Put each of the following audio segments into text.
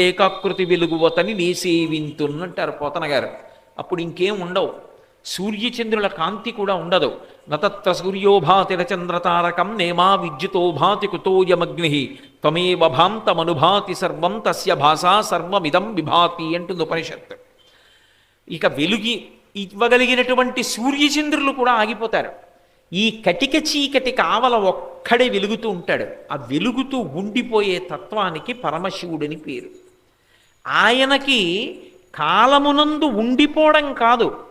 ఏకాకృతి వెలుగువతని నీ సేవింతున్నంటారు పోతనగారు అప్పుడు ఇంకేం ఉండవు. సూర్యచంద్రుల కాంతి కూడా ఉండదు. నతత్ర సూర్యోభాతిర చంద్రతారకం నేమా విద్యుతో భాతి కుతోయమగ్ని త్వమేవ భాంతమనుభాతి సర్వం తస్య భాషా సర్వమిదం విభాతి అంటుంది ఉపనిషత్తు. ఇక వెలుగి ఇవ్వగలిగినటువంటి సూర్యచంద్రులు కూడా ఆగిపోతారు. ఈ కటిక చీకటి కావల ఒక్కడే వెలుగుతూ ఉంటాడు. ఆ వెలుగుతూ ఉండిపోయే తత్వానికి పరమశివుడని పేరు. ఆయనకి కాలమునందు ఉండిపోవడం కాదు.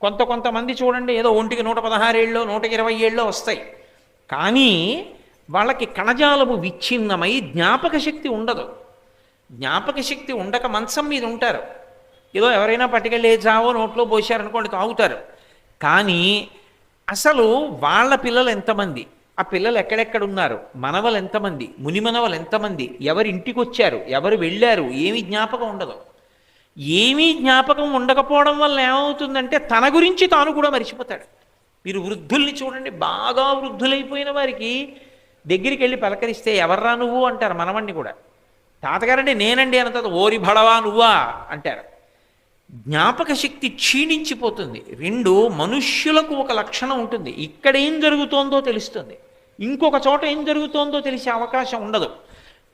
కొంత కొంతమంది చూడండి ఏదో ఒంటికి నూట పదహారేళ్ళు నూట ఇరవై ఏళ్ళు వస్తాయి. కానీ వాళ్ళకి కణజాలము విచ్ఛిన్నమై జ్ఞాపక శక్తి ఉండదు. జ్ఞాపక శక్తి ఉండక మంచం మీద ఉంటారు. ఏదో ఎవరైనా పట్టుకెళ్ళే చావో నోట్లో పోసారనుకోండి తాగుతారు. కానీ అసలు వాళ్ళ పిల్లలు ఎంతమంది? ఆ పిల్లలు ఎక్కడెక్కడ ఉన్నారు మనవలు ఎంతమంది? మునిమనవలు ఎంతమంది? ఎవరి ఇంటికి వచ్చారు ఎవరు వెళ్ళారు? ఏమి జ్ఞాపకం ఉండదు. ఏమీ జ్ఞాపకం ఉండకపోవడం వల్ల ఏమవుతుందంటే తన గురించి తాను కూడా మర్చిపోతాడు. మీరు వృద్ధుల్ని చూడండి బాగా వృద్ధులైపోయిన వారికి దగ్గరికి వెళ్ళి పలకరిస్తే ఎవర్రా నువ్వు? అంటారు మనవణ్ణి కూడా. తాతగారండి నేనండి అన్న తర్వాత ఓరి భడవా నువ్వా? అంటారు. జ్ఞాపక శక్తి క్షీణించిపోతుంది. రెండు మనుష్యులకు ఒక లక్షణం ఉంటుంది. ఇక్కడ ఏం జరుగుతోందో తెలుస్తుంది. ఇంకొక చోట ఏం జరుగుతోందో తెలిసే అవకాశం ఉండదు.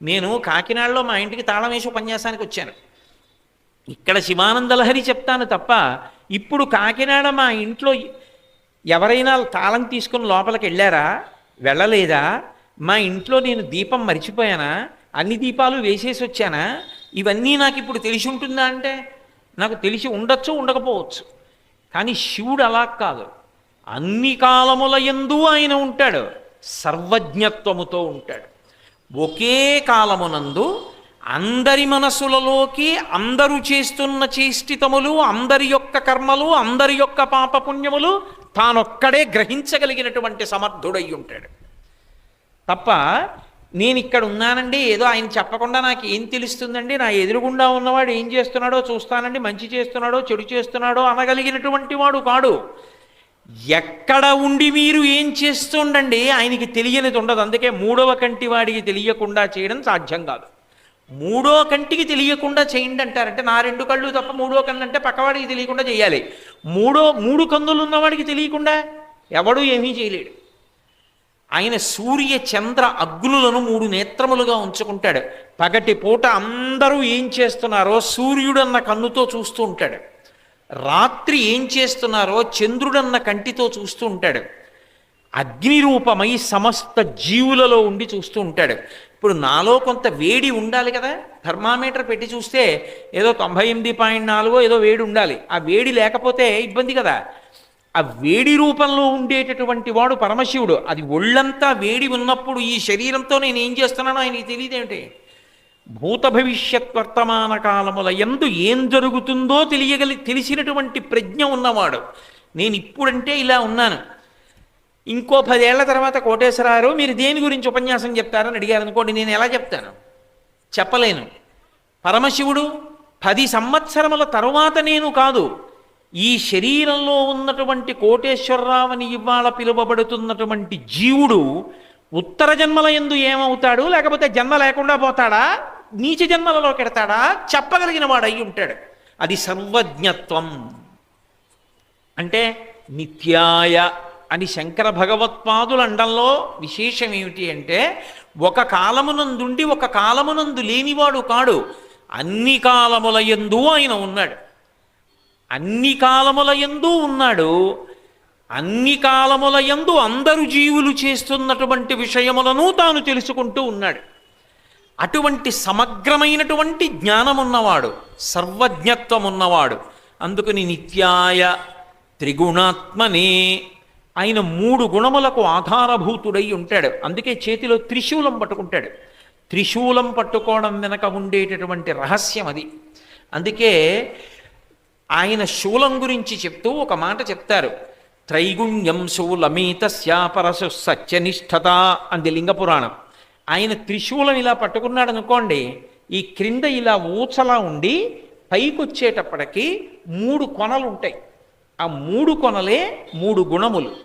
నేను కాకినాడలో మా ఇంటికి తాళం ఉపన్యాసానికి వచ్చాను. ఇక్కడ శివానంద లహరి చెప్తాను తప్ప ఇప్పుడు కాకినాడ మా ఇంట్లో ఎవరైనా తాళం తీసుకుని లోపలికి వెళ్ళారా? వెళ్ళలేదా? మా ఇంట్లో నేను దీపం మర్చిపోయానా? అన్ని దీపాలు వేసేసి వచ్చానా? ఇవన్నీ నాకు ఇప్పుడు తెలిసి ఉంటుందా అంటే? నాకు తెలిసి ఉండొచ్చు ఉండకపోవచ్చు. కానీ శివుడు అలా కాదు. అన్ని కాలముల ఎందు ఆయన ఉంటాడు. సర్వజ్ఞత్వముతో ఉంటాడు. ఒకే కాలమునందు అందరి మనసులలోకి అందరూ చేస్తున్న చేష్టితములు అందరి యొక్క కర్మలు అందరి యొక్క పాపపుణ్యములు తానొక్కడే గ్రహించగలిగినటువంటి సమర్థుడై ఉంటాడు. తప్ప నేను ఇక్కడ ఉన్నానండి ఏదో ఆయన చెప్పకుండా నాకు ఏం తెలుస్తుందండి నా ఎదురుగుండా ఉన్నవాడు ఏం చేస్తున్నాడో చూస్తానండి మంచి చేస్తున్నాడో చెడు చేస్తున్నాడో అనగలిగినటువంటి వాడు కాడు. ఎక్కడ ఉండి మీరు ఏం చేస్తుండండి? ఆయనకి తెలియనిది ఉండదు. అందుకే మూడవ కంటి వాడికి తెలియకుండా చేయడం సాధ్యం కాదు. మూడో కంటికి తెలియకుండా చేయండి అంటారంటే నా రెండు కళ్ళు తప్ప మూడో కన్ను అంటే పక్కవాడికి తెలియకుండా చేయాలి. మూడో మూడు కన్నులు ఉన్నవాడికి తెలియకుండా ఎవడు ఏమీ చేయలేడు. ఆయన సూర్య చంద్ర అగ్నులను మూడు నేత్రములుగా ఉంచుకుంటాడు. పగటి పూట అందరూ ఏం చేస్తున్నారో సూర్యుడన్న కన్నుతో చూస్తూ ఉంటాడు. రాత్రి ఏం చేస్తున్నారో చంద్రుడన్న కంటితో చూస్తూ ఉంటాడు. అగ్నిరూపమై సమస్త జీవులలో ఉండి చూస్తూ ఉంటాడు. ఇప్పుడు నాలో కొంత వేడి ఉండాలి కదా? థర్మామీటర్ పెట్టి చూస్తే ఏదో తొంభై ఎనిమిది పాయింట్ నాలుగో ఏదో వేడి ఉండాలి. ఆ వేడి లేకపోతే ఇబ్బంది కదా? ఆ వేడి రూపంలో ఉండేటటువంటి వాడు పరమశివుడు. అది ఒళ్ళంతా వేడి ఉన్నప్పుడు ఈ శరీరంతో నేను ఏం చేస్తున్నానో ఆయనకి తెలియదేమిటి? భూత భవిష్యత్ వర్తమాన కాలముల ఎందు ఏం జరుగుతుందో తెలియగలి తెలిసినటువంటి ప్రజ్ఞ ఉన్నవాడు. నేను ఇప్పుడంటే ఇలా ఉన్నాను. ఇంకో పదేళ్ళ తర్వాత కోటేశ్వరారు మీరు దేని గురించి ఉపన్యాసం చెప్తారని అడిగారు అనుకోండి నేను ఎలా చెప్తాను? చెప్పలేను. పరమశివుడు పది సంవత్సరముల తరువాత నేను కాదు ఈ శరీరంలో ఉన్నటువంటి కోటేశ్వరరావుని ఇవాళ పిలువబడుతున్నటువంటి జీవుడు ఉత్తర జన్మల ఎందు ఏమవుతాడు? లేకపోతే జన్మ లేకుండా పోతాడా? నీచ జన్మలలో కెడతాడా చెప్పగలిగిన వాడు అయి ఉంటాడు. అది సర్వజ్ఞత్వం. అంటే నిత్యాయ అని శంకర భగవత్పాదుల అండంలో విశేషం ఏమిటి అంటే ఒక కాలమునందుండి ఒక కాలమునందు లేనివాడు కాడు. అన్ని కాలముల ఎందు ఆయన ఉన్నాడు. అన్ని కాలముల ఎందు ఉన్నాడు. అన్ని కాలముల యందు అందరు జీవులు చేస్తున్నటువంటి విషయములను తాను తెలుసుకుంటూ ఉన్నాడు. అటువంటి సమగ్రమైనటువంటి జ్ఞానం ఉన్నవాడు సర్వజ్ఞత్వం ఉన్నవాడు అందుకని నిత్యాయ త్రిగుణాత్మనే ఆయన మూడు గుణములకు ఆధారభూతుడై ఉంటాడు. అందుకే చేతిలో త్రిశూలం పట్టుకుంటాడు. త్రిశూలం పట్టుకోవడం వెనక ఉండేటటువంటి రహస్యం అది. అందుకే ఆయన శూలం గురించి చెప్తూ ఒక మాట చెప్తారు. త్రైగుణ్యం శూలమీతస్యాపరసు సత్యనిష్టత అంది లింగ పురాణం ఆయన త్రిశూలం ఇలా పట్టుకున్నాడు అనుకోండి ఈ క్రింద ఇలా ఊచలా ఉండి పైకొచ్చేటప్పటికి మూడు కొనలు ఉంటాయి ఆ మూడు కొనలే మూడు గుణములు.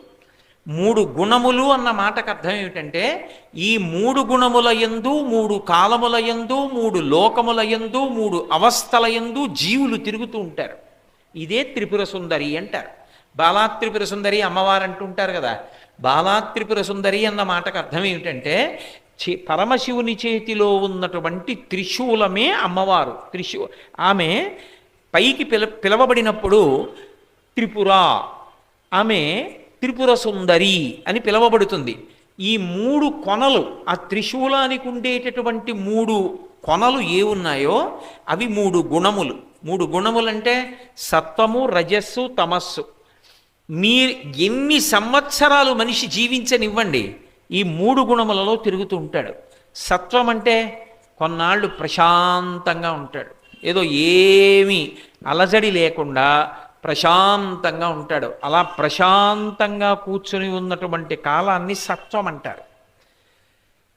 మూడు గుణములు అన్న మాటకు అర్థం ఏమిటంటే ఈ మూడు గుణముల యందు మూడు కాలముల యందు మూడు లోకముల యందు మూడు అవస్థల యందు జీవులు తిరుగుతూ ఉంటారు. ఇదే త్రిపుర సుందరి అంటారు. బాలా త్రిపుర సుందరి అమ్మవారు అంటుంటారు కదా. బాలా త్రిపుర సుందరి అన్న మాటకు అర్థం ఏమిటంటే పరమశివుని చేతిలో ఉన్నటువంటి త్రిశూలమే అమ్మవారు. త్రిశూ ఆమె పైకి పిల పిలవబడినప్పుడు త్రిపుర ఆమె త్రిపుర సుందరి అని పిలవబడుతుంది. ఈ మూడు కొనలు ఆ త్రిశూలానికి ఉండేటటువంటి మూడు కొనలు ఏ ఉన్నాయో అవి మూడు గుణములు. మూడు గుణములంటే సత్వము రజస్సు తమస్సు. మీ ఎన్ని సంవత్సరాలు మనిషి జీవించనివ్వండి ఈ మూడు గుణములలో తిరుగుతూ ఉంటాడు. సత్వం అంటే కొన్నాళ్ళు ప్రశాంతంగా ఉంటాడు. ఏదో ఏమీ అలజడి లేకుండా ప్రశాంతంగా ఉంటాడు. అలా ప్రశాంతంగా కూర్చుని ఉన్నటువంటి కాలాన్ని సత్వం అంటారు.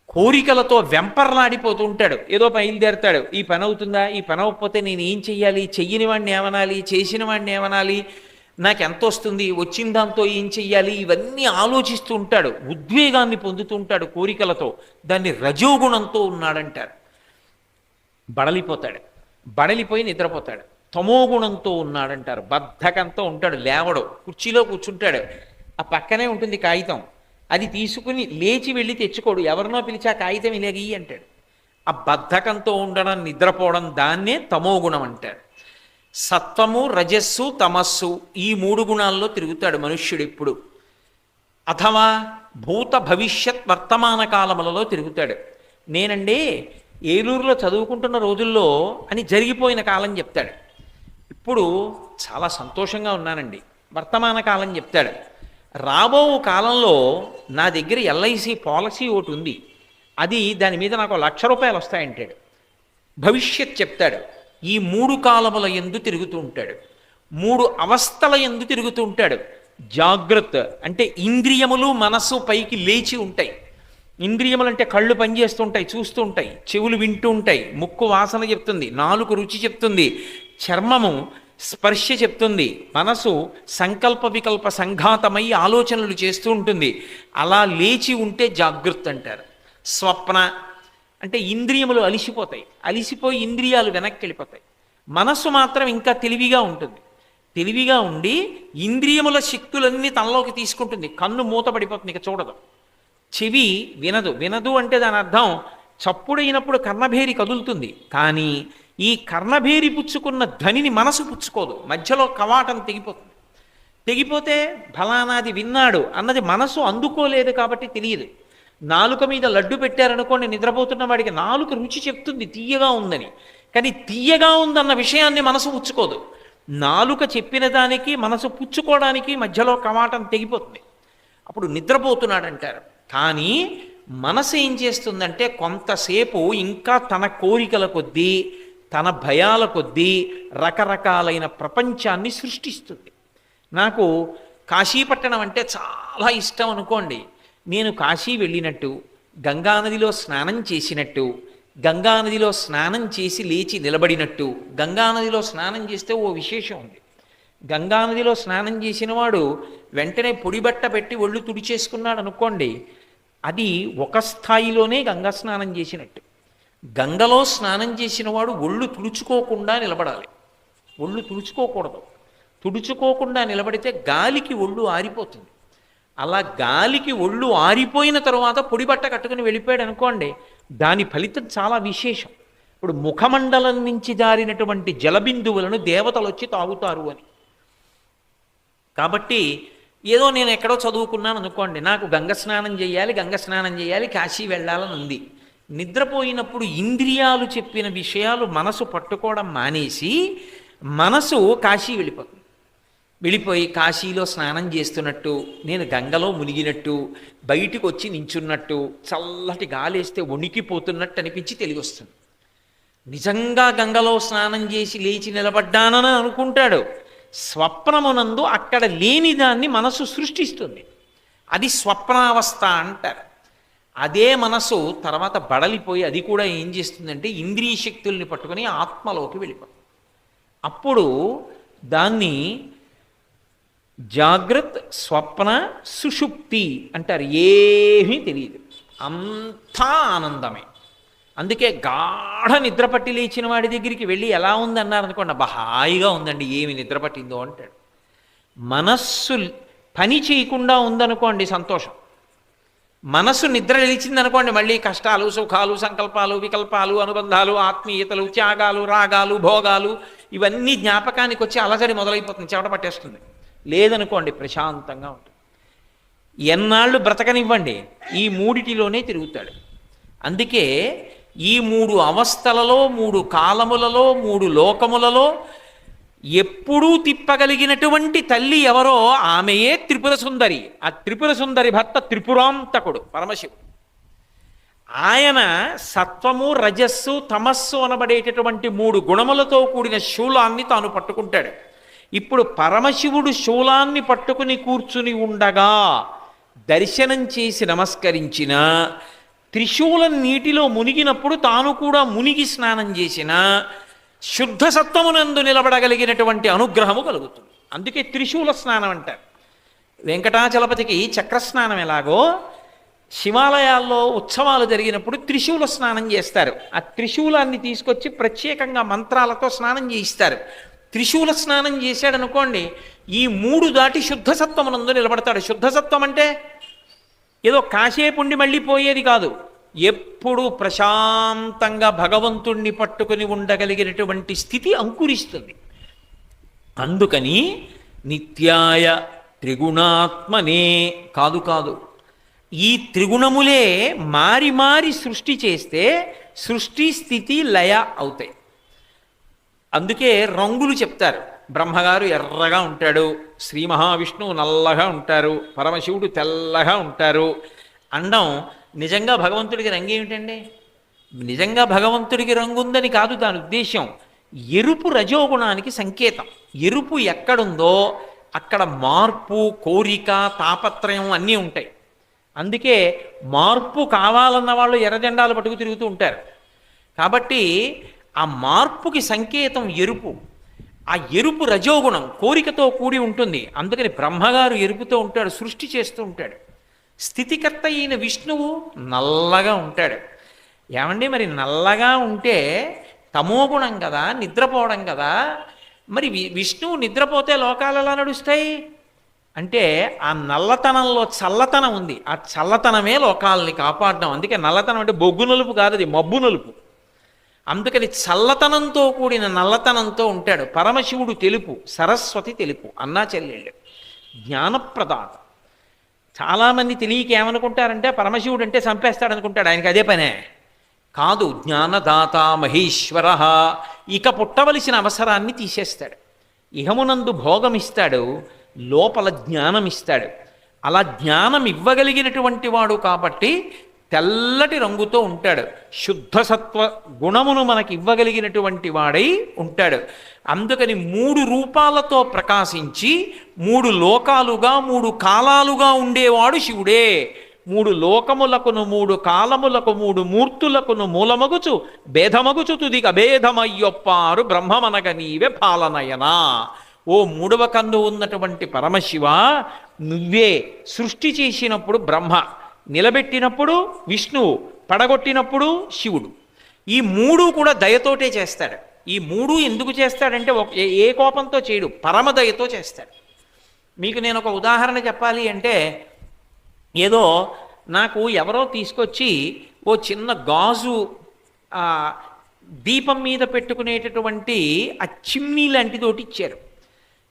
కోరికలతో వెంపర్లాడిపోతూ ఉంటాడు. ఏదో బయలుదేరతాడు. ఈ పని అవుతుందా? ఈ పని అవ్వకపోతే నేను ఏం చెయ్యాలి? చెయ్యని వాడిని ఏమనాలి? చేసిన వాడిని ఏమనాలి? నాకు ఎంత వస్తుంది వచ్చిన దాంతో ఏం చెయ్యాలి? ఇవన్నీ ఆలోచిస్తూ ఉంటాడు. ఉద్వేగాన్ని పొందుతూ ఉంటాడు కోరికలతో. దాన్ని రజోగుణంతో ఉన్నాడంటారు. బడలిపోతాడు. బడలిపోయి నిద్రపోతాడు. తమోగుణంతో ఉన్నాడంటారు. బద్ధకంతో ఉంటాడు. లేవడు. కుర్చీలో కూర్చుంటాడు. ఆ పక్కనే ఉంటుంది కాగితం. అది తీసుకుని లేచి వెళ్ళి తెచ్చుకోడు. ఎవరినో పిలిచి ఆ కాగితం ఇలాగ అంటాడు. ఆ బద్ధకంతో ఉండడం నిద్రపోవడం దాన్నే తమోగుణం అంటారు. సత్వము రజస్సు తమస్సు ఈ మూడు గుణాల్లో తిరుగుతాడు మనుష్యుడు ఇప్పుడు. అథవా భూత భవిష్యత్ వర్తమాన కాలములలో తిరుగుతాడు. నేనండి ఏలూరులో చదువుకుంటున్న రోజుల్లో అని జరిగిపోయిన కాలం చెప్తాడు. ఇప్పుడు చాలా సంతోషంగా ఉన్నానండి. వర్తమాన కాలం చెప్తాడు. రాబో కాలంలో నా దగ్గర ఎల్ఐసి పాలసీ ఒకటి ఉంది. అది దాని మీద నాకు లక్ష రూపాయలు వస్తాయంటాడు. భవిష్యత్ చెప్తాడు. ఈ మూడు కాలముల ఎందు తిరుగుతూ ఉంటాడు. మూడు అవస్థల ఎందు తిరుగుతూ ఉంటాడు. జాగ్రత్త అంటే ఇంద్రియములు మనస్సు పైకి లేచి ఉంటాయి. ఇంద్రియములు అంటే కళ్ళు పనిచేస్తుంటాయి చూస్తూ ఉంటాయి చెవులు వింటూ ఉంటాయి ముక్కు వాసన చెప్తుంది నాలుగు రుచి చెప్తుంది చర్మము స్పర్శ చెప్తుంది మనసు సంకల్ప వికల్ప సంఘాతమై ఆలోచనలు చేస్తూ ఉంటుంది. అలా లేచి ఉంటే జాగ్రత్త అంటారు. స్వప్న అంటే ఇంద్రియములు అలిసిపోతాయి. అలిసిపోయి ఇంద్రియాలు వెనక్కి వెళ్ళిపోతాయి. మనస్సు మాత్రం ఇంకా తెలివిగా ఉంటుంది. తెలివిగా ఉండి ఇంద్రియముల శక్తులన్నీ తనలోకి తీసుకుంటుంది. కన్ను మూతపడిపోతుంది ఇక చూడదు. చెవి వినదు. వినదు అంటే దాని అర్థం చప్పుడైనప్పుడు కర్ణభేరి కదులుతుంది. కానీ ఈ కర్ణభేరి పుచ్చుకున్న ధ్వనిని మనసు పుచ్చుకోదు. మధ్యలో కవాటం తెగిపోతుంది. తెగిపోతే ఫలానాది విన్నాడు అన్నది మనసు అందుకోలేదు కాబట్టి తెలియదు. నాలుక మీద లడ్డు పెట్టారనుకోండి నిద్రపోతున్న వాడికి నాలుక రుచి చెప్తుంది తీయగా ఉందని. కానీ తీయగా ఉందన్న విషయాన్ని మనసు పుచ్చుకోదు. నాలుక చెప్పిన దానికి మనసు పుచ్చుకోవడానికి మధ్యలో కవాటం తెగిపోతుంది. అప్పుడు నిద్రపోతున్నాడు అంటారు కానీ మనసు ఏం చేస్తుందంటే కొంతసేపు ఇంకా తన కోరికల కొద్దీ తన భయాల కొద్దీ రకరకాలైన ప్రపంచాన్ని సృష్టిస్తుంది. నాకు కాశీపట్టణం అంటే చాలా ఇష్టం అనుకోండి. నేను కాశీ వెళ్ళినట్టు గంగానదిలో స్నానం చేసినట్టు గంగానదిలో స్నానం చేసి లేచి నిలబడినట్టు గంగానదిలో స్నానం చేస్తే ఓ విశేషం ఉంది. గంగానదిలో స్నానం చేసిన వాడు వెంటనే పొడిబట్ట పెట్టి ఒళ్ళు తుడిచేసుకున్నాడు అనుకోండి అది ఒక స్థాయిలోనే గంగా స్నానం చేసినట్టు. గంగలో స్నానం చేసినవాడు ఒళ్ళు తుడుచుకోకుండా నిలబడాలి. ఒళ్ళు తుడుచుకోకూడదు. తుడుచుకోకుండా నిలబడితే గాలికి ఒళ్ళు ఆరిపోతుంది. అలా గాలికి ఒళ్ళు ఆరిపోయిన తర్వాత పొడిబట్ట కట్టుకుని వెళ్ళిపోయాడు అనుకోండి దాని ఫలితం చాలా విశేషం. ఇప్పుడు ముఖమండలం నుంచి జారినటువంటి జలబిందువులను దేవతలు వచ్చి తాగుతారు అని. కాబట్టి ఏదో నేను ఎక్కడో చదువుకున్నాను అనుకోండి నాకు గంగ స్నానం చేయాలి గంగ స్నానం చేయాలి కాశీ వెళ్ళాలని ఉంది. నిద్రపోయినప్పుడు ఇంద్రియాలు చెప్పిన విషయాలు మనసు పట్టుకోవడం మానేసి మనసు కాశీ వెళ్ళిపోతుంది. వెళ్ళిపోయి కాశీలో స్నానం చేస్తున్నట్టు నేను గంగలో మునిగినట్టు బయటికి వచ్చి నించున్నట్టు చల్లటి గాలేస్తే వణికిపోతున్నట్టు అనిపించి తెలివి వస్తుంది నిజంగా గంగలో స్నానం చేసి లేచి నిలబడ్డానని అనుకుంటాడు. స్వప్నమునందు అక్కడ లేని దాన్ని మనసు సృష్టిస్తుంది. అది స్వప్నావస్థ అంటారు. అదే మనసు తర్వాత బడలిపోయి అది కూడా ఏం చేస్తుందంటే ఇంద్రియ శక్తుల్ని పట్టుకొని ఆత్మలోకి వెళ్ళిపోతుంది. అప్పుడు దాన్ని జాగ్రత్త స్వప్న సుషుప్తి అంటారు. ఏమీ తెలియదు. అంతా ఆనందమే. అందుకే గాఢ నిద్ర పట్టి లేచిన వాడి దగ్గరికి వెళ్ళి ఎలా ఉంది అనుకోండి హాయిగా ఉందండి ఏమి నిద్ర పట్టిందో అంటాడు. మనస్సు పని చేయకుండా ఉందనుకోండి సంతోషం. మనస్సు నిద్ర లేచిందనుకోండి మళ్ళీ కష్టాలు సుఖాలు సంకల్పాలు వికల్పాలు అనుబంధాలు ఆత్మీయతలు త్యాగాలు రాగాలు భోగాలు ఇవన్నీ జ్ఞాపకానికి వచ్చి అలజడి మొదలైపోతుంది చెవట పట్టేస్తుంది. లేదనుకోండి ప్రశాంతంగా ఉంటుంది. ఎన్నాళ్ళు బ్రతకనివ్వండి ఈ మూడిటిలోనే తిరుగుతాడు. అందుకే ఈ మూడు అవస్థలలో మూడు కాలములలో మూడు లోకములలో ఎప్పుడూ తిప్పగలిగినటువంటి తల్లి ఎవరో ఆమెయే త్రిపుర సుందరి. ఆ త్రిపుర సుందరి భర్త త్రిపురాంతకుడు పరమశివుడు. ఆయన సత్వము రజస్సు తమస్సు అనబడేటటువంటి మూడు గుణములతో కూడిన శూలాన్ని తాను పట్టుకుంటాడు. ఇప్పుడు పరమశివుడు శూలాన్ని పట్టుకుని కూర్చుని ఉండగా దర్శనం చేసి నమస్కరించిన త్రిశూలం నీటిలో మునిగినప్పుడు తాను కూడా మునిగి స్నానం చేసిన శుద్ధ సత్వమునందు నిలబడగలిగినటువంటి అనుగ్రహము కలుగుతుంది. అందుకే త్రిశూల స్నానం అంటారు. వెంకటాచలపతికి చక్రస్నానం ఎలాగో శివాలయాల్లో ఉత్సవాలు జరిగినప్పుడు త్రిశూల స్నానం చేస్తారు. ఆ త్రిశూలాన్ని తీసుకొచ్చి ప్రత్యేకంగా మంత్రాలతో స్నానం చేయిస్తారు. త్రిశూల స్నానం చేశాడనుకోండి ఈ మూడు దాటి శుద్ధసత్వమునందు నిలబడతాడు. శుద్ధసత్వం అంటే ఏదో కాసేపుండి మళ్ళీ పోయేది కాదు. ఎప్పుడు ప్రశాంతంగా భగవంతుణ్ణి పట్టుకుని ఉండగలిగినటువంటి స్థితి అంకురిస్తుంది. అందుకని నిత్యాయ త్రిగుణాత్మనే కాదు కాదు. ఈ త్రిగుణములే మారి మారి సృష్టి చేస్తే సృష్టి స్థితి లయ అవుతాయి. అందుకే రంగులు చెప్తారు. బ్రహ్మగారు ఎర్రగా ఉంటాడు శ్రీ మహావిష్ణువు నల్లగా ఉంటారు పరమశివుడు తెల్లగా ఉంటారు. అండం నిజంగా భగవంతుడికి రంగు ఏమిటండి? నిజంగా భగవంతుడికి రంగు ఉందని కాదు దాని ఉద్దేశం ఎరుపు రజోగుణానికి సంకేతం. ఎరుపు ఎక్కడుందో అక్కడ మార్పు కోరిక తాపత్రయం అన్నీ ఉంటాయి. అందుకే మార్పు కావాలన్న వాళ్ళు ఎర్రజెండాలు పట్టుకు తిరుగుతూ ఉంటారు. కాబట్టి ఆ మార్పుకి సంకేతం ఎరుపు. ఆ ఎరుపు రజోగుణం కోరికతో కూడి ఉంటుంది. అందుకని బ్రహ్మగారు ఎరుపుతో ఉంటాడు సృష్టి చేస్తూ ఉంటాడు. స్థితికర్త అయిన విష్ణువు నల్లగా ఉంటాడు. ఏమండి మరి నల్లగా ఉంటే తమోగుణం కదా నిద్రపోవడం కదా. మరి వి- విష్ణువు నిద్రపోతే లోకాలు ఎలా నడుస్తాయి? అంటే ఆ నల్లతనంలో చల్లతనం ఉంది. ఆ చల్లతనమే లోకాలని కాపాడడం. అందుకే నల్లతనం అంటే బొగ్గు నలుపు కాదు అది మబ్బు నలుపు. అందుకని చల్లతనంతో కూడిన నల్లతనంతో ఉంటాడు. పరమశివుడు తెలుపు సరస్వతి తెలుపు అన్నా చెల్లెళ్ళు జ్ఞానప్రదాత. చాలామంది తెలియక ఏమనుకుంటారంటే పరమశివుడు అంటే చంపేస్తాడు అనుకుంటాడు ఆయనకి అదే పనే. కాదు జ్ఞానదాత మహేశ్వర ఇక పుట్టవలసిన అవసరాన్ని తీసేస్తాడు. ఇహమునందు భోగం ఇస్తాడు లోపల జ్ఞానం ఇస్తాడు అలా జ్ఞానం ఇవ్వగలిగినటువంటి వాడు కాబట్టి తెల్లటి రంగుతో ఉంటాడు. శుద్ధ సత్వ గుణమును మనకి ఇవ్వగలిగినటువంటి వాడై ఉంటాడు. అందుకని మూడు రూపాలతో ప్రకాశించి మూడు లోకాలుగా మూడు కాలాలుగా ఉండేవాడు శివుడే. మూడు లోకములకును మూడు కాలములకు మూడు మూర్తులకును మూలమగుచు భేదమగుచు తుదిగ భేదమయ్యొప్పారు బ్రహ్మమనగ నీవే పాలనయనా ఓ మూడవ కన్ను ఉన్నటువంటి పరమశివ నువ్వే సృష్టి చేసినప్పుడు బ్రహ్మ. నిలబెట్టినప్పుడు విష్ణువు పడగొట్టినప్పుడు శివుడు. ఈ మూడు కూడా దయతోటే చేస్తాడు. ఈ మూడు ఎందుకు చేస్తాడంటే ఒక- ఏ- కోపంతో చేయడు పరమదయతో చేస్తాడు. మీకు నేను ఒక ఉదాహరణ చెప్పాలి అంటే ఏదో నాకు ఎవరో తీసుకొచ్చి ఓ చిన్న గాజు దీపం మీద పెట్టుకునేటటువంటి ఆ చిమ్నీ లాంటిదోటి ఇచ్చారు.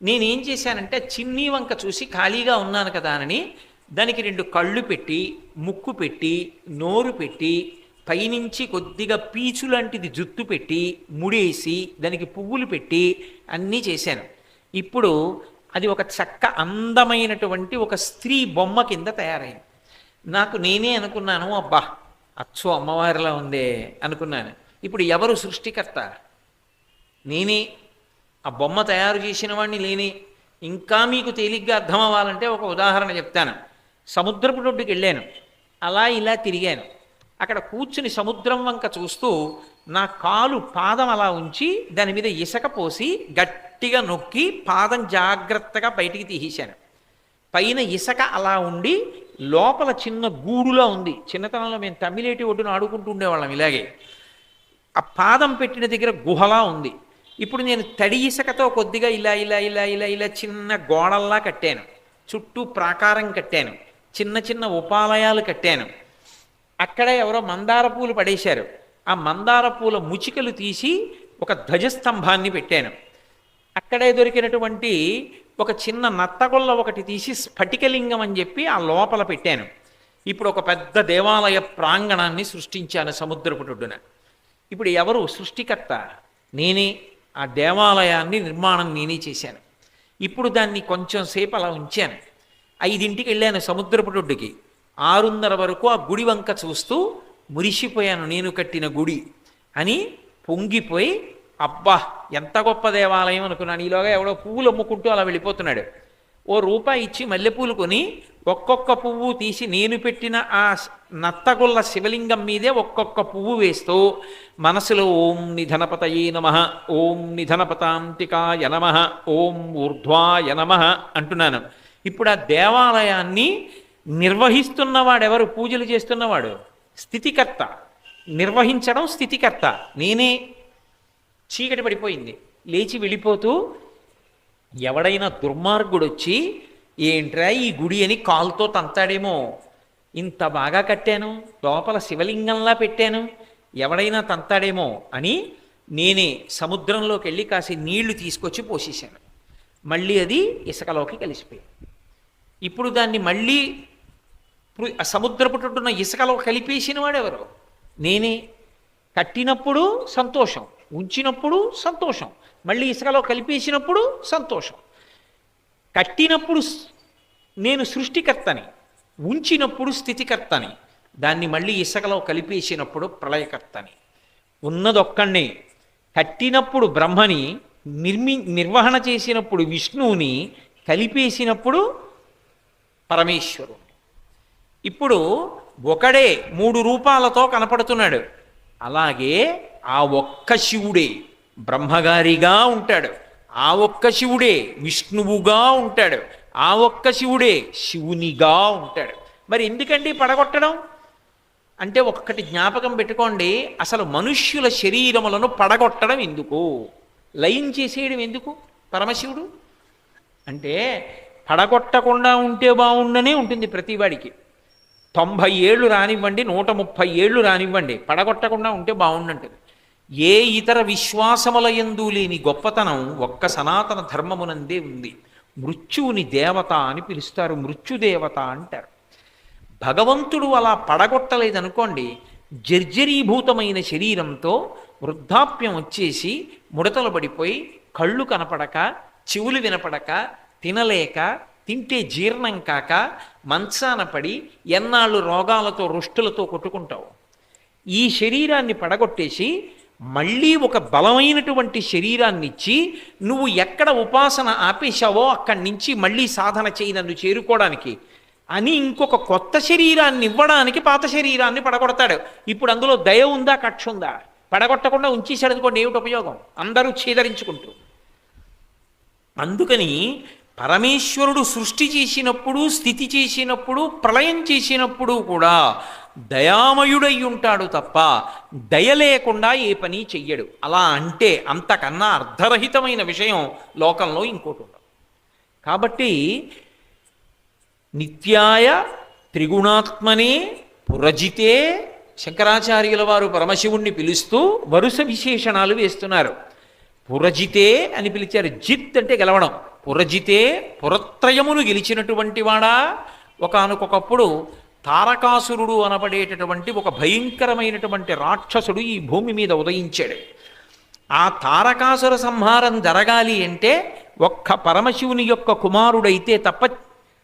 నేనేం చేశానంటే చిమ్నీ వంక చూసి ఖాళీగా ఉన్నాను కదా అని దానికి రెండు కళ్ళు పెట్టి ముక్కు పెట్టి నోరు పెట్టి పైనుంచి కొద్దిగా పీచు లాంటిది జుత్తు పెట్టి ముడేసి దానికి పువ్వులు పెట్టి అన్నీ చేశాను. ఇప్పుడు అది ఒక చక్క అందమైనటువంటి ఒక స్త్రీ బొమ్మ కింద తయారైంది. నాకు నేనే అనుకున్నాను అబ్బా అచ్చో అమ్మవారిలా ఉందే అనుకున్నాను. ఇప్పుడు ఎవరు సృష్టికర్త? నేనే. ఆ బొమ్మ తయారు చేసిన వాడిని లేని. ఇంకా మీకు తేలిగ్గా అర్థం అవ్వాలంటే ఒక ఉదాహరణ చెప్తాను. సముద్రపు నుండికి వెళ్ళాను. అలా ఇలా తిరిగాను. అక్కడ కూర్చుని సముద్రం వంక చూస్తూ నా కాలు పాదం అలా ఉంచి దాని మీద ఇసక పోసి గట్టిగా నొక్కి పాదం జాగ్రత్తగా బయటికి తీసేశాను. పైన ఇసక అలా ఉండి లోపల చిన్న గూడులా ఉంది. చిన్నతనంలో మేము తమిళేటి ఒడ్డున ఆడుకుంటూ ఉండేవాళ్ళం ఇలాగే. ఆ పాదం పెట్టిన దగ్గర గుహలా ఉంది. ఇప్పుడు నేను తడి ఇసుకతో కొద్దిగా ఇలా ఇలా ఇలా ఇలా ఇలా చిన్న గోడల్లా కట్టాను. చుట్టూ ప్రాకారం కట్టాను. చిన్న చిన్న ఉపాలయాలు కట్టాను. అక్కడ ఎవరో మందార పూలు పడేశారు. ఆ మందార పూల ముచికలు తీసి ఒక ధ్వజస్తంభాన్ని పెట్టాను. అక్కడే దొరికినటువంటి ఒక చిన్న నత్తగొల్ల ఒకటి తీసి స్ఫటికలింగం అని చెప్పి ఆ లోపల పెట్టాను. ఇప్పుడు ఒక పెద్ద దేవాలయ ప్రాంగణాన్ని సృష్టించాను సముద్రపుటుడున ఇప్పుడు ఎవరు సృష్టికర్త? నేనే. ఆ దేవాలయాన్ని నిర్మాణం నేనే చేశాను. ఇప్పుడు దాన్ని కొంచెం సేపు అలా ఉంచాను. ఐదింటికి వెళ్ళాను సముద్రపుటొడ్డుకి ఆరున్నర వరకు ఆ గుడి వంక చూస్తూ మురిసిపోయాను నేను కట్టిన గుడి అని పొంగిపోయి అబ్బా ఎంత గొప్ప దేవాలయం అనుకున్నాను. ఈలోగా ఎవడో పువ్వులు అమ్ముకుంటూ అలా వెళ్ళిపోతున్నాడు. ఓ రూపాయి ఇచ్చి మల్లెపూలు కొని ఒక్కొక్క పువ్వు తీసి నేను పెట్టిన ఆ నత్తగుల్ల శివలింగం మీదే ఒక్కొక్క పువ్వు వేస్తూ మనసులో ఓం నిధనపతయే నమ ఓం నిధనపతాంతికాయ నమ ఓం ఊర్ధ్వాయ నమ అంటున్నాను. ఇప్పుడు ఆ దేవాలయాన్ని నిర్వహిస్తున్నవాడెవరు? పూజలు చేస్తున్నవాడు. స్థితికర్త. నిర్వహించడం స్థితికర్త. నేనే చీకటి పడిపోయింది. లేచి వెళ్ళిపోతూ ఎవడైనా దుర్మార్గుడు వచ్చి ఏంట్రా ఈ గుడి అని కాలుతో తంతాడేమో. ఇంత బాగా కట్టాను. లోపల శివలింగంలా పెట్టాను. ఎవడైనా తంతాడేమో అని నేనే సముద్రంలోకి వెళ్ళి కాసి నీళ్ళు తీసుకొచ్చి పోసేశాను. మళ్ళీ అది ఇసుకలోకి కలిసిపోయింది. ఇప్పుడు దాన్ని మళ్ళీ పృ- సముద్రపుట్టున్న ఇసుకలో కలిపేసిన వాడెవరు? నేనే. కట్టినప్పుడు సంతోషం ఉంచినప్పుడు సంతోషం మళ్ళీ ఇసుకలో కలిపేసినప్పుడు సంతోషం. కట్టినప్పుడు నేను సృష్టికర్తని ఉంచినప్పుడు స్థితికర్తని దాన్ని మళ్ళీ ఇసుకలో కలిపేసినప్పుడు ప్రళయకర్తని. ఉన్నదొక్కడినే కట్టినప్పుడు బ్రహ్మని నిర్మి నిర్వహణ చేసినప్పుడు విష్ణువుని కలిపేసినప్పుడు పరమేశ్వరుడు ఇప్పుడు ఒకడే మూడు రూపాలతో కనపడుతున్నాడు. అలాగే ఆ ఒక్క శివుడే బ్రహ్మగారిగా ఉంటాడు. ఆ ఒక్క శివుడే విష్ణువుగా ఉంటాడు. ఆ ఒక్క శివుడే శివునిగా ఉంటాడు. మరి ఎందుకండి పడగొట్టడం? అంటే ఒక్కటి జ్ఞాపకం పెట్టుకోండి అసలు మనుష్యుల శరీరములను పడగొట్టడం ఎందుకు? లయం చేసేయడం ఎందుకు పరమశివుడు? అంటే పడగొట్టకుండా ఉంటే బాగుండనే ఉంటుంది ప్రతివాడికి. తొంభై ఏళ్ళు రానివ్వండి నూట ముప్పై ఏళ్ళు రానివ్వండి పడగొట్టకుండా ఉంటే బాగుండంటుంది. ఏ ఇతర విశ్వాసముల ఎందు లేని గొప్పతనం ఒక్క సనాతన ధర్మమునందే ఉంది. మృత్యువుని దేవత అని పిలుస్తారు మృత్యుదేవత అంటారు. భగవంతుడు అలా పడగొట్టలేదనుకోండి జర్జరీభూతమైన శరీరంతో వృద్ధాప్యం వచ్చేసి ముడతలు పడిపోయి కళ్ళు కనపడక చెవులు వినపడక తినలేక తింటే జీర్ణం కాక మంచాన పడి ఎన్నాళ్ళు రోగాలతో రుష్టులతో కొట్టుకుంటావు. ఈ శరీరాన్ని పడగొట్టేసి మళ్ళీ ఒక బలమైనటువంటి శరీరాన్ని ఇచ్చి నువ్వు ఎక్కడ ఉపాసన ఆపేశావో అక్కడి నుంచి మళ్ళీ సాధన చేయి నన్ను చేరుకోవడానికి అని ఇంకొక కొత్త శరీరాన్ని ఇవ్వడానికి పాత శరీరాన్ని పడగొడతాడు. ఇప్పుడు అందులో దయ ఉందా కక్ష ఉందా? పడగొట్టకుండా ఉంచేసాడు అనుకోండి ఏమిటి ఉపయోగం? అందరూ చీదరించుకుంటూ అందుకని పరమేశ్వరుడు సృష్టి చేసినప్పుడు స్థితి చేసినప్పుడు ప్రళయం చేసినప్పుడు కూడా దయామయుడై ఉంటాడు తప్ప దయ లేకుండా ఏ పని చెయ్యడు. అలా అంటే అంతకన్నా అర్ధరహితమైన విషయం లోకంలో ఇంకోటి ఉండదు. కాబట్టి నిత్యాయ త్రిగుణాత్మనే పురజితే శంకరాచార్యుల వారు పరమశివుణ్ణి పిలుస్తూ వరుస విశేషణాలు వేస్తున్నారు. పురజితే అని పిలిచారు. జిత్ అంటే గెలవడం. పురజితే పురత్రయమును గెలిచినటువంటి వాడా? ఒకనకొకప్పుడు తారకాసురుడు అనబడేటటువంటి ఒక భయంకరమైనటువంటి రాక్షసుడు ఈ భూమి మీద ఉదయించాడు. ఆ తారకాసుర సంహారం జరగాలి అంటే ఒక్క పరమశివుని యొక్క కుమారుడైతే తప్ప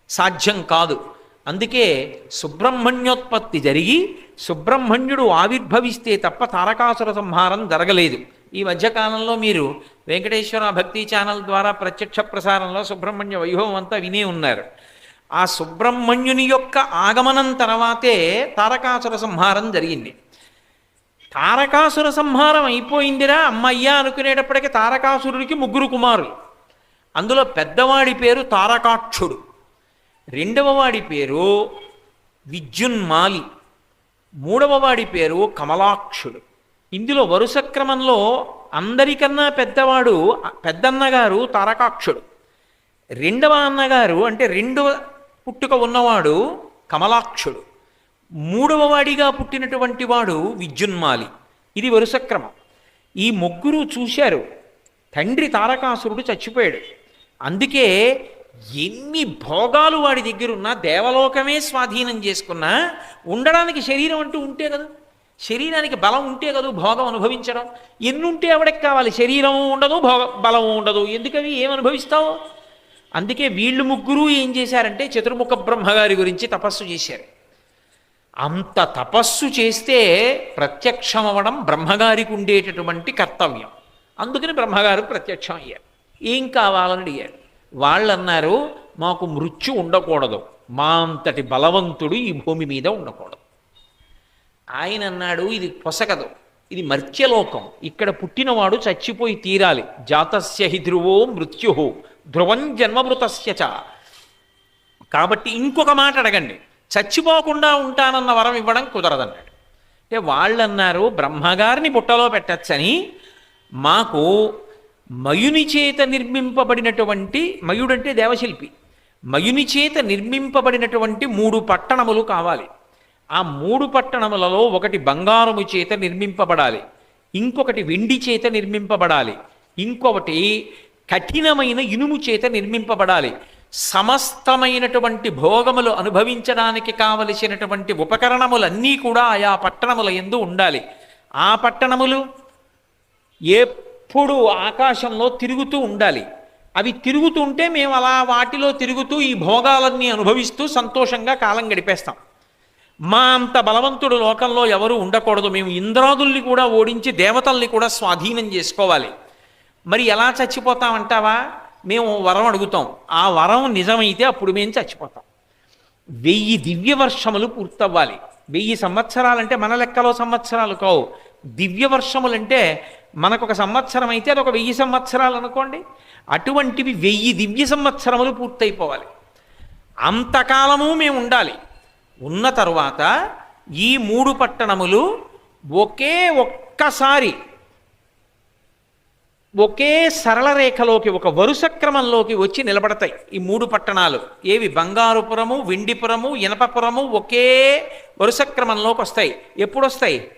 సాధ్యం కాదు. అందుకే సుబ్రహ్మణ్యోత్పత్తి జరిగి సుబ్రహ్మణ్యుడు ఆవిర్భవిస్తే తప్ప తారకాసుర సంహారం జరగలేదు. ఈ మధ్యకాలంలో మీరు వెంకటేశ్వర భక్తి ఛానల్ ద్వారా ప్రత్యక్ష ప్రసారంలో సుబ్రహ్మణ్య వైభవం అంతా వినే ఉన్నారు. ఆ సుబ్రహ్మణ్యుని యొక్క ఆగమనం తర్వాతే తారకాసుర సంహారం జరిగింది. తారకాసుర సంహారం అయిపోయిందిరా అమ్మయ్యా అనుకునేటప్పటికీ తారకాసురుడికి ముగ్గురు కుమారులు. అందులో పెద్దవాడి పేరు తారకాక్షుడు. రెండవ వాడి పేరు విద్యున్మాలి. మూడవ వాడి పేరు కమలాక్షుడు. ఇందులో వరుస క్రమంలో అందరికన్నా పెద్దవాడు పెద్దన్నగారు తారకాక్షుడు. రెండవ అన్నగారు అంటే రెండవ పుట్టుక ఉన్నవాడు కమలాక్షుడు. మూడవ వాడిగా పుట్టినటువంటి వాడు విద్యున్మాలి. ఇది వరుస క్రమం. ఈ ముగ్గురు చూశారు. తండ్రి తారకాసురుడు చచ్చిపోయాడు. అందుకే ఎన్ని భోగాలు వాడి దగ్గరున్నా దేవలోకమే స్వాధీనం చేసుకున్నా ఉండడానికి శరీరం అంటూ ఉంటే కదా? శరీరానికి బలం ఉంటే కదా భోగం అనుభవించడం. ఎన్నుంటే ఎవడికి కావాలి? శరీరం ఉండదు భోగ బలం ఉండదు. ఎందుకవి? ఏమనుభవిస్తావు అందుకే వీళ్ళు ముగ్గురు ఏం చేశారంటే చతుర్ముఖ బ్రహ్మగారి గురించి తపస్సు చేశారు. అంత తపస్సు చేస్తే ప్రత్యక్షం అవ్వడం బ్రహ్మగారికి ఉండేటటువంటి కర్తవ్యం. అందుకని బ్రహ్మగారు ప్రత్యక్షం అయ్యారు. ఏం కావాలని అడిగారు? వాళ్ళు అన్నారు మాకు మృత్యు ఉండకూడదు. మా అంతటి బలవంతుడు ఈ భూమి మీద ఉండకూడదు. ఆయన అన్నాడు ఇది పొసగదు ఇది మర్త్యలోకం. ఇక్కడ పుట్టినవాడు చచ్చిపోయి తీరాలి. జాతస్య హి ధ్రువో మృత్యు ధ్రువం జన్మమృతస్యచ కాబట్టి ఇంకొక మాట అడగండి. చచ్చిపోకుండా ఉంటానన్న వరం ఇవ్వడం కుదరదన్నాడు. అంటే వాళ్ళు అన్నారు బ్రహ్మగారిని బుట్టలో పెట్టచ్చని మాకు మయుని చేత నిర్మింపబడినటువంటి మయుడంటే దేవశిల్పి మయుని చేత నిర్మింపబడినటువంటి మూడు పట్టణములు కావాలి. ఆ మూడు పట్టణములలో ఒకటి బంగారము చేత నిర్మింపబడాలి ఇంకొకటి వెండి చేత నిర్మింపబడాలి ఇంకొకటి కఠినమైన ఇనుము చేత నిర్మింపబడాలి. సమస్తమైనటువంటి భోగములు అనుభవించడానికి కావలసినటువంటి ఉపకరణములన్నీ కూడా ఆయా పట్టణముల ఎందు ఉండాలి. ఆ పట్టణములు ఎప్పుడు ఆకాశంలో తిరుగుతూ ఉండాలి. అవి తిరుగుతుంటే మేము అలా వాటిలో తిరుగుతూ ఈ భోగాలన్నీ అనుభవిస్తూ సంతోషంగా కాలం గడిపేస్తాం. మా అంత బలవంతుడు లోకంలో ఎవరు ఉండకూడదు. మేము ఇంద్రాదుల్ని కూడా ఓడించి దేవతల్ని కూడా స్వాధీనం చేసుకోవాలి. మరి ఎలా చచ్చిపోతామంటావా మేము వరం అడుగుతాం. ఆ వరం నిజమైతే అప్పుడు మేము చచ్చిపోతాం. వెయ్యి దివ్య వర్షములు పూర్తవ్వాలి. వెయ్యి సంవత్సరాలంటే మన లెక్కలో సంవత్సరాలు కావు. దివ్య వర్షములంటే మనకు ఒక సంవత్సరం అయితే అది ఒక వెయ్యి సంవత్సరాలు అనుకోండి. అటువంటివి వెయ్యి దివ్య సంవత్సరములు పూర్తయిపోవాలి. అంతకాలము మేము ఉండాలి. ఉన్న తరువాత ఈ మూడు పట్టణములు ఒకే ఒక్కసారి ఒకే సరళ రేఖలోకి ఒక వరుస క్రమంలోకి వచ్చి నిలబడతాయి ఈ మూడు పట్టణాలు. ఏవి? బంగారుపురము వెండిపురము ఇనపపురము ఒకే వరుస క్రమంలోకి వస్తాయి. ఎప్పుడు వస్తాయి?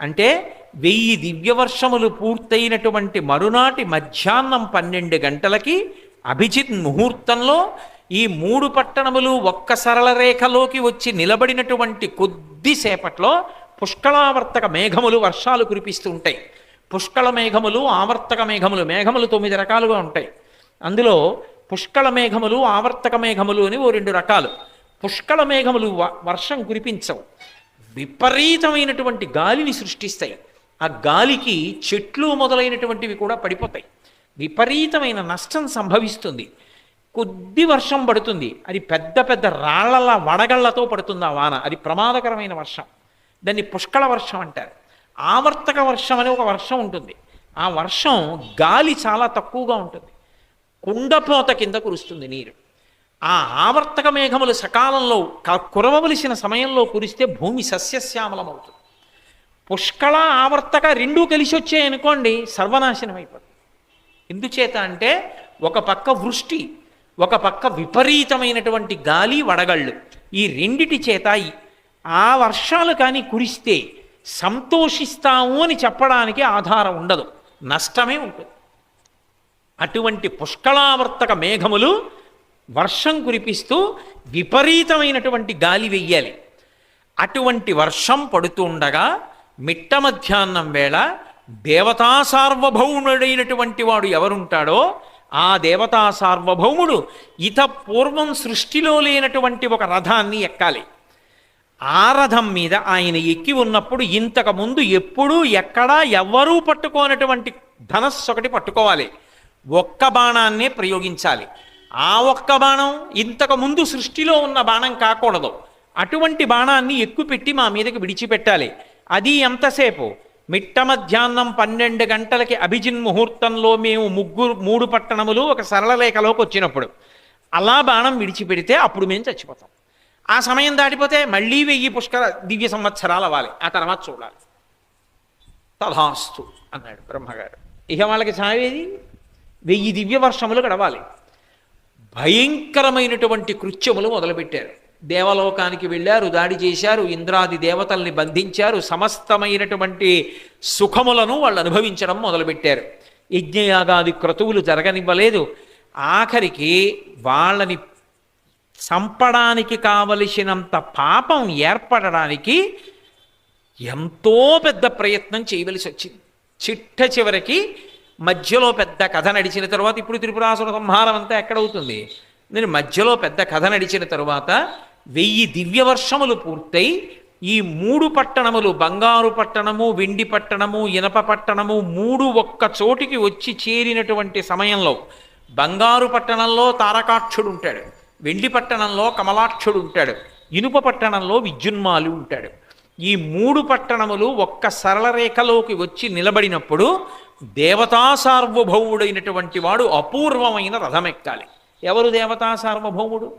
అంటే వెయ్యి దివ్యవర్షములు పూర్తయినటువంటి మరునాటి మధ్యాహ్నం పన్నెండు గంటలకి అభిజిత్ ముహూర్తంలో ఈ మూడు పట్టణములు ఒక్క సరళ రేఖలోకి వచ్చి నిలబడినటువంటి కొద్దిసేపట్లో పుష్కళావర్తక మేఘములు వర్షాలు కురిపిస్తూ ఉంటాయి. పుష్కళ మేఘములు ఆవర్తక మేఘములు మేఘములు తొమ్మిది రకాలుగా ఉంటాయి. అందులో పుష్కళ మేఘములు ఆవర్తక మేఘములు అని ఓ రెండు రకాలు. పుష్కళ మేఘములు వ- వర్షం కురిపించవు. విపరీతమైనటువంటి గాలిని సృష్టిస్తాయి. ఆ గాలికి చెట్లు మొదలైనటువంటివి కూడా పడిపోతాయి. విపరీతమైన నష్టం సంభవిస్తుంది. కొద్ది వర్షం పడుతుంది. అది పెద్ద పెద్ద రాళ్ళల వడగళ్ళతో పడుతుంది ఆ వాన. అది ప్రమాదకరమైన వర్షం. దాన్ని పుష్కళ వర్షం అంటారు. ఆవర్తక వర్షం అనే ఒక వర్షం ఉంటుంది. ఆ వర్షం గాలి చాలా తక్కువగా ఉంటుంది. కుండపోత కింద కురుస్తుంది నీరు. ఆ ఆవర్తక మేఘములు సకాలంలో క- కురవవలసిన సమయంలో కురిస్తే భూమి సస్యశ్యామలమవుతుంది. పుష్కళ ఆవర్తక రెండూ కలిసి వచ్చాయనుకోండి సర్వనాశనం అయిపోతుంది ఎందుచేత అంటే ఒక పక్క వృష్టి ఒక పక్క విపరీతమైనటువంటి గాలి వడగళ్ళు. ఈ రెండిటి చేత ఆ వర్షాలు కానీ కురిస్తే సంతోషిస్తాము అని చెప్పడానికి ఆధారం ఉండదు. నష్టమే ఉంటుంది. అటువంటి పుష్కళావర్తక మేఘములు వర్షం కురిపిస్తూ విపరీతమైనటువంటి గాలి వెయ్యాలి. అటువంటి వర్షం పడుతూ ఉండగా మిట్ట మధ్యాహ్నం వేళ దేవతా సార్వభౌముడైనటువంటి వాడు ఎవరుంటాడో ఆ దేవతా సార్వభౌముడు ఇత పూర్వం సృష్టిలో లేనటువంటి ఒక రథాన్ని ఎక్కాలి. ఆ రథం మీద ఆయన ఎక్కి ఉన్నప్పుడు ఇంతకు ముందు ఎప్పుడూ ఎక్కడా ఎవ్వరూ పట్టుకోనటువంటి ధనస్సు ఒకటి పట్టుకోవాలి. ఒక్క బాణాన్నే ప్రయోగించాలి. ఆ ఒక్క బాణం ఇంతకు ముందు సృష్టిలో ఉన్న బాణం కాకూడదు. అటువంటి బాణాన్ని ఎక్కుపెట్టి మా మీదకి విడిచిపెట్టాలి. అది ఎంతసేపు? మిట్ట మధ్యాహ్నం పన్నెండు గంటలకి అభిజిన్ ముహూర్తంలో మేము ముగ్గురు మూడు పట్టణములు ఒక సరళలేఖలోకి వచ్చినప్పుడు అలా బాణం విడిచిపెడితే అప్పుడు మేము చచ్చిపోతాం. ఆ సమయం దాటిపోతే మళ్ళీ వెయ్యి పుష్కర దివ్య సంవత్సరాలు అవ్వాలి. ఆ తర్వాత చూడాలి. తథాస్తు అన్నాడు బ్రహ్మగారు. ఇక వాళ్ళకి చావేది? వెయ్యి దివ్య వర్షములు గడవాలి. భయంకరమైనటువంటి కృత్యములు మొదలుపెట్టారు. దేవలోకానికి వెళ్ళారు దాడి చేశారు ఇంద్రాది దేవతల్ని బంధించారు సమస్తమైనటువంటి సుఖములను వాళ్ళు అనుభవించడం మొదలుపెట్టారు. యజ్ఞయాగాది క్రతువులు జరగనివ్వలేదు. ఆఖరికి వాళ్ళని చంపడానికి కావలసినంత పాపం ఏర్పడడానికి ఎంతో పెద్ద ప్రయత్నం చేయవలసి వచ్చింది. చిట్ట చివరికి మధ్యలో పెద్ద కథ నడిచిన తర్వాత ఇప్పుడు త్రిపురాసుర సంహారం అంతా ఎక్కడవుతుంది? నేను మధ్యలో పెద్ద కథ నడిచిన తరువాత వెయ్యి దివ్యవర్షములు పూర్తయి ఈ మూడు పట్టణములు బంగారు పట్టణము వెండి పట్టణము ఇనప పట్టణము మూడు ఒక్క చోటికి వచ్చి చేరినటువంటి సమయంలో బంగారు పట్టణంలో తారకాక్షుడు ఉంటాడు వెండి పట్టణంలో కమలాక్షుడు ఉంటాడు ఇనుప పట్టణంలో విద్యున్మాలు ఉంటాడు. ఈ మూడు పట్టణములు ఒక్క సరళ రేఖలోకి వచ్చి నిలబడినప్పుడు దేవతా సార్వభౌముడైనటువంటి వాడు అపూర్వమైన రథమెక్కాలి. ఎవరు దేవతా సార్వభౌముడు?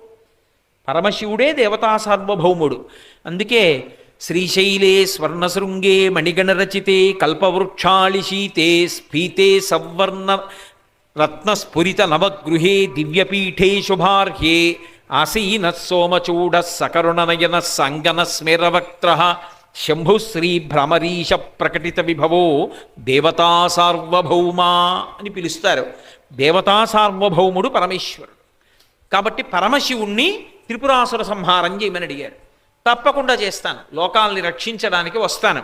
పరమశివుడే దేవతా సార్వభౌముడు. అందుకే శ్రీశైలే స్వర్ణశృంగే మణిగణరచితే కల్పవృక్షాళిశీతే స్ఫీతే సవర్ణ రత్నస్ఫురిత నవగృహే దివ్యపీఠే శుభార్హే ఆసీన సోమచూడ సకరుణనయన సంగన స్మిరవక్త్ర శంభుశ్రీ భ్రమరీశ ప్రకటిత విభవో దేవతా సార్వభౌమా అని పిలుస్తారు. దేవతా సార్వభౌముడు పరమేశ్వరుడు. కాబట్టి పరమశివుణ్ణి త్రిపురాసుర సంహారం చేయమని అడిగారు. తప్పకుండా చేస్తాను. లోకాల్ని రక్షించడానికి వస్తాను.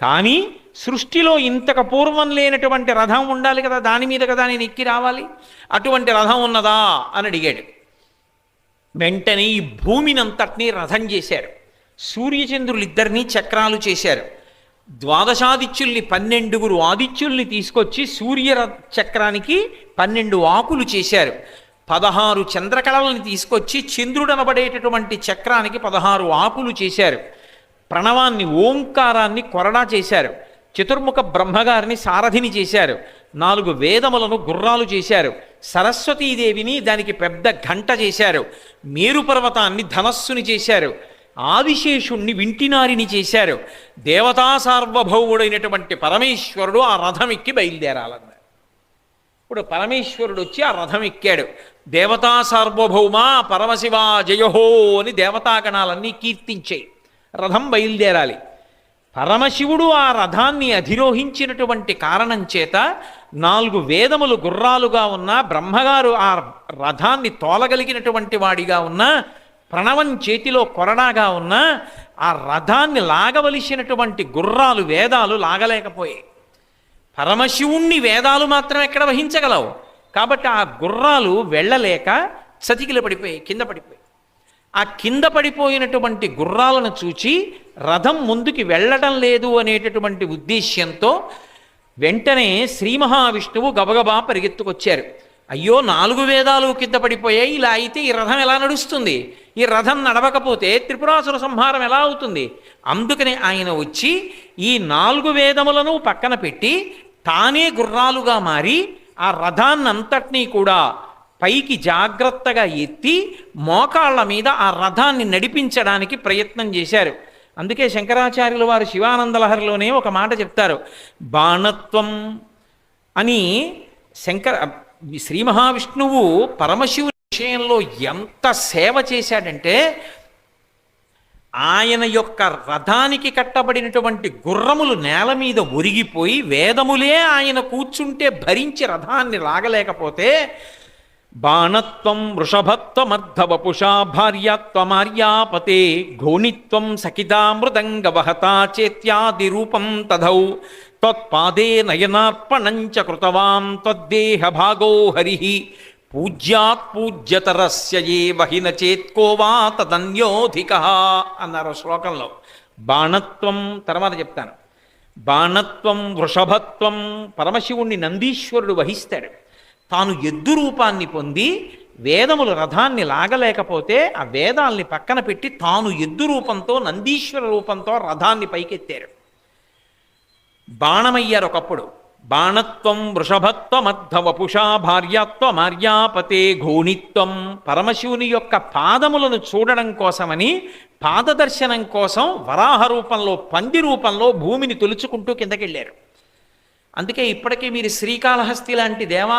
కానీ సృష్టిలో ఇంతకు పూర్వం లేనటువంటి రథం ఉండాలి కదా దాని మీద కదా నేను ఎక్కి రావాలి? అటువంటి రథం ఉన్నదా? అని అడిగాడు. వెంటనే ఈ భూమినంతటినీ రథం చేశారు. సూర్యచంద్రులు ఇద్దరినీ చక్రాలు చేశారు. ద్వాదశాదిత్యుల్ని పన్నెండుగురు ఆదిత్యుల్ని తీసుకొచ్చి సూర్య చక్రానికి పన్నెండు ఆకులు చేశారు. పదహారు చంద్రకళలను తీసుకొచ్చి చంద్రుడనబడేటటువంటి చక్రానికి పదహారు ఆకులు చేశారు. ప్రణవాన్ని ఓంకారాన్ని కొరడా చేశారు. చతుర్ముఖ బ్రహ్మగారిని సారథిని చేశారు. నాలుగు వేదములను గుర్రాలు చేశారు. సరస్వతీదేవిని దానికి పెద్ద ఘంట చేశారు. మేరు పర్వతాన్ని ధనస్సుని చేశారు. ఆదిశేషుణ్ణి వింటినారిని చేశారు. దేవతా సార్వభౌముడైనటువంటి పరమేశ్వరుడు ఆ రథం ఎక్కి బయలుదేరాలన్నారు. ఇప్పుడు పరమేశ్వరుడు వచ్చి ఆ రథం ఎక్కాడు దేవతా సార్వభౌమ పరమశివ జయహో అని దేవతాగణాలన్నీ కీర్తించాయి రథం బయలుదేరాలి. పరమశివుడు ఆ రథాన్ని అధిరోహించినటువంటి కారణం చేత నాలుగు వేదములు గుర్రాలుగా ఉన్న బ్రహ్మగారు ఆ రథాన్ని తోలగలిగినటువంటి వాడిగా ఉన్న ప్రణవం చేతిలో కొరడాగా ఉన్న ఆ రథాన్ని లాగవలసినటువంటి గుర్రాలు వేదాలు లాగలేకపోయాయి. పరమశివుణ్ణి వేదాలు మాత్రం ఎక్కడ వహించగలవు? కాబట్టి ఆ గుర్రాలు వెళ్ళలేక చతికిల పడిపోయాయి కింద పడిపోయాయి ఆ కింద పడిపోయినటువంటి గుర్రాలను చూచి రథం ముందుకి వెళ్ళడం లేదు అనేటటువంటి ఉద్దేశ్యంతో వెంటనే శ్రీ మహావిష్ణువు గబగబా పరిగెత్తుకొచ్చారు. అయ్యో నాలుగు వేదాలు కింద పడిపోయాయి. ఇలా అయితే ఈ రథం ఎలా నడుస్తుంది? ఈ రథం నడవకపోతే త్రిపురాసుర సంహారం ఎలా అవుతుంది? అందుకనే ఆయన వచ్చి ఈ నాలుగు వేదములను పక్కన పెట్టి తానే గుర్రాలుగా మారి ఆ రథాన్నంతటినీ కూడా పైకి జాగ్రత్తగా ఎత్తి మోకాళ్ళ మీద ఆ రథాన్ని నడిపించడానికి ప్రయత్నం చేశారు. అందుకే శంకరాచార్యులు వారు శివానందలహరిలోనే ఒక మాట చెప్తారు. బాణత్వం అని శంకర శ్రీ మహావిష్ణువు పరమశివుని విషయంలో ఎంత సేవ చేశాడంటే ఆయన యొక్క రథానికి కట్టబడినటువంటి గుర్రములు నేల మీద ఒరిగిపోయి వేదములే ఆయన కూర్చుంటే భరించి రథాన్ని లాగలేకపోతే బాణత్వం వృషభత్వమర్ధవపుషా భార్యాత్వమార్యాపతే ఘోణిత్వం సఖితా మృదంగ వహతా చేత్యాది రూపం తధౌ త్వత్పాదే నయనార్పణంచ కృతవాం త్వద్దేహ భాగో హరి పూజ్యాత్ పూజ్యతరస్యే వహిన చేత్కో వా తదన్యోధిక అన్నారు శ్లోకంలో. బాణత్వం తర్వాత చెప్తాను. బాణత్వం వృషభత్వం పరమశివుణ్ణి నందీశ్వరుడు వహిస్తాడు. తాను ఎద్దు రూపాన్ని పొంది వేదములు రథాన్ని లాగలేకపోతే ఆ వేదాల్ని పక్కన పెట్టి తాను ఎద్దు రూపంతో నందీశ్వర రూపంతో రథాన్ని పైకెత్తారు. బాణమయ్యారు ఒకప్పుడు బాణత్వం వృషభత్వమద్ధవపుషా భార్యాత్వమార్యాపతే ఘోణిత్వం పరమశివుని యొక్క పాదములను చూడడం కోసమని పాదదర్శనం కోసం వరాహ రూపంలో పంది రూపంలో భూమిని తొలుచుకుంటూ కిందకెళ్ళారు. అందుకే ఇప్పటికీ మీరు శ్రీకాళహస్తి లాంటి దేవా